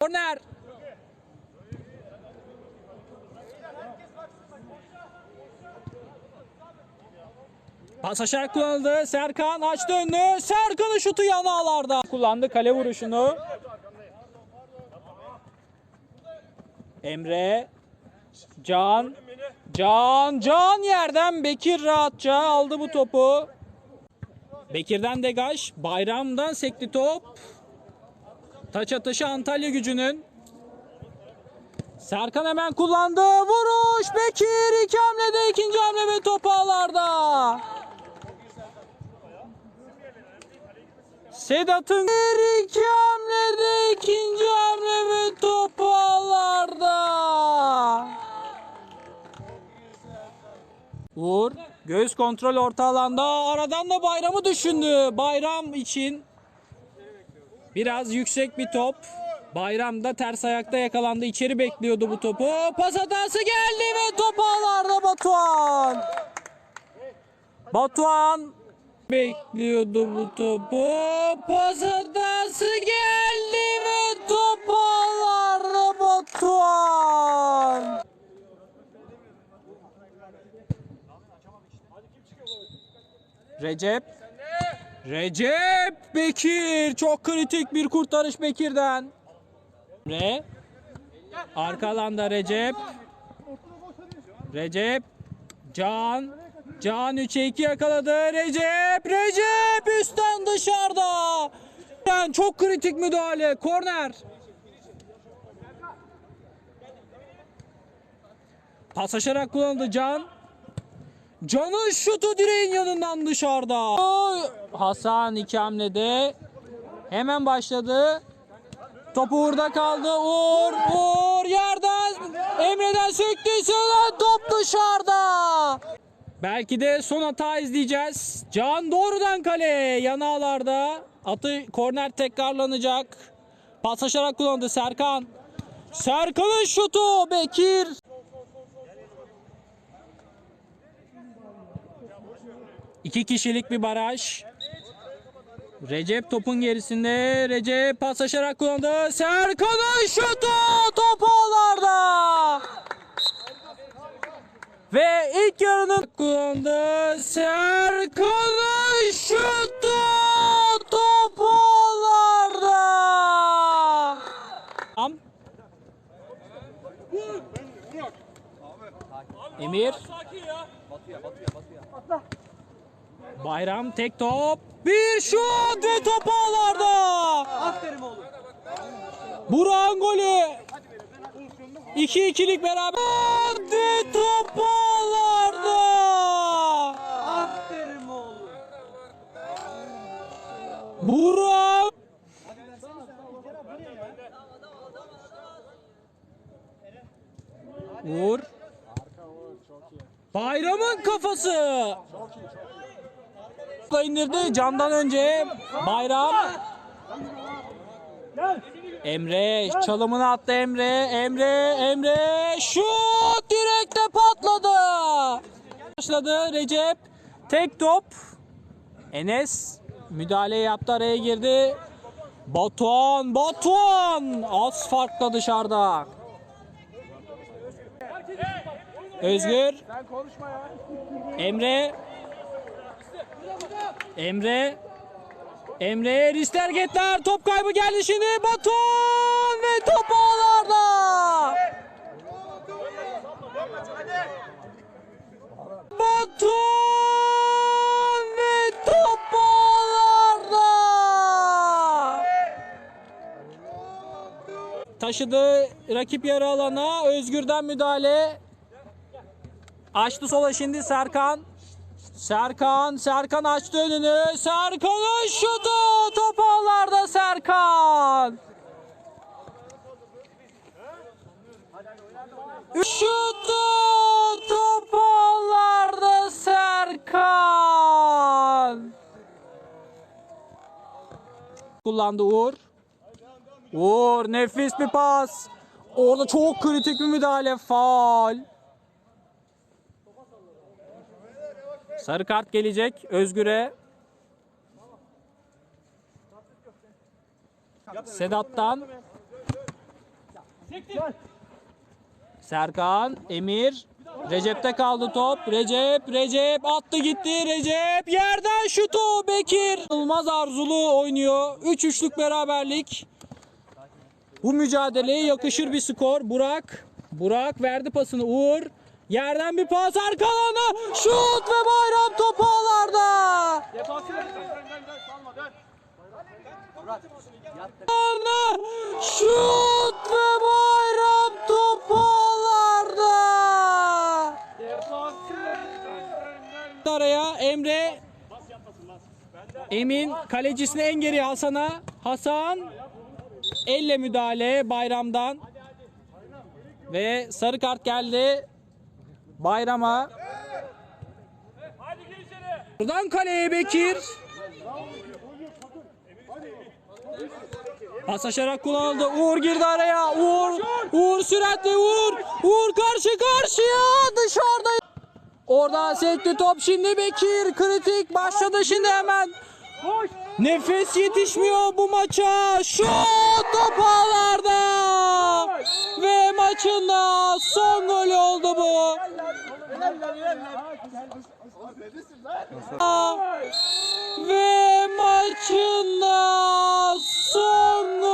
Korner. Pas aşağı kullanıldı. Serkan açtı önünü. Serkan'ın şutu yan ağlarda. Kullandı kale vuruşunu. Emre. Can. Can. Can yerden Bekir rahatça aldı bu topu. Bekir'den degaj. Bayram'dan sekti top. Taç atışı Antalya gücünün. Serkan hemen kullandı. Vuruş. Bekir iki hamlede ikinci hamle ve top ağlarda. Sedat'ın iki hamlede ikinci hamle ve top ağlarda. Uğur göğüs kontrol orta alanda aradan da bayramı düşündü. Bayram için biraz yüksek bir top. Bayram da ters ayakta yakalandı. İçeri bekliyordu bu topu. Pas hatası geldi ve top ağlarda Batuhan. Batuhan bekliyordu bu topu. Pas hatası geldi ve top ağlarda Batuhan. Recep. Recep Bekir. Çok kritik bir kurtarış Bekir'den. Re. Arka Recep. Recep. Can. Can 3'e 2 yakaladı. Recep. Recep üstten dışarıda. Yani çok kritik müdahale. Korner. Pas aşarak kullanıldı Can. Can'ın şutu direğin yanından dışarıda. Hasan iki hamlede hemen başladı. Topu Uğur'da kaldı. Uğur, Uğur yerden Emre'den söktü. Sonra top dışarıda. Belki de son hata izleyeceğiz. Can doğrudan kale yanağlarda. Atı korner tekrarlanacak. Pas aşarak kullandı Serkan. Serkan'ın şutu Bekir. İki kişilik bir baraj. Recep topun gerisinde. Recep pas aşarak kullandı. Serkan'ın şutu top ağlarda. Ve ilk yarının kullandı. Serkan'ın şutu top ağlarda. Emir. Bayram tek top. Bir şut ve top ağlarda. Aferin oğlum. Burak'ın golü. 2-2'lik beraber. Ve top ağlarda. Aferin oğlum. Burak. Vur. Bayramın kafası. İndirdi candan önce Bayram. Emre çalımını attı Emre. Emre Emre şut direkte patladı. Başladı Recep. Tek top. Enes müdahale yaptı araya girdi. Batuhan Batuhan az farkla dışarıda. Özgür. Emre. Emre. Emre riskli hareketler. Top kaybı geldi şimdi. Batuhan ve top ağlarda. Batuhan ve top ağlarda. Taşıdı rakip yarı alana. Özgür'den müdahale. Açtı sola şimdi Serkan. Serkan, Serkan açtı önünü. Serkan'ın şutu. Top ağlarda Serkan. Şutu. Top ağlarda Serkan. Kullandı Uğur. Uğur nefis bir pas. Orada çok kritik bir müdahale. Faul. Sarı kart gelecek Özgür'e. Sedat'tan Serkan, Emir, Recep'te kaldı top. Recep, Recep attı gitti. Recep yerden şutu. Bekir. Olmaz arzulu oynuyor. 3 üçlük beraberlik. Bu mücadeleye yakışır bir skor. Burak, Burak verdi pasını. Uğur yerden bir pas arka alana. Şut ve bayram topu ağlarda. Şut ve bayram topu ağlarda. Araya Emre Emin kalecisine en geri Hasan'a. Hasan elle müdahale bayramdan. Ve sarı kart geldi. Bayrama. Buradan kaleye Bekir. Pas aşarak kullanıldı. Uğur girdi araya. Uğur, Uğur süratli Uğur. Uğur karşı karşıya dışarıda. Oradan sekti top şimdi Bekir. Kritik başladı şimdi hemen. Nefes yetişmiyor bu maça. Şut top ağlarda. Ve maçın da son golü oldu bu. Ve maçın da son golü.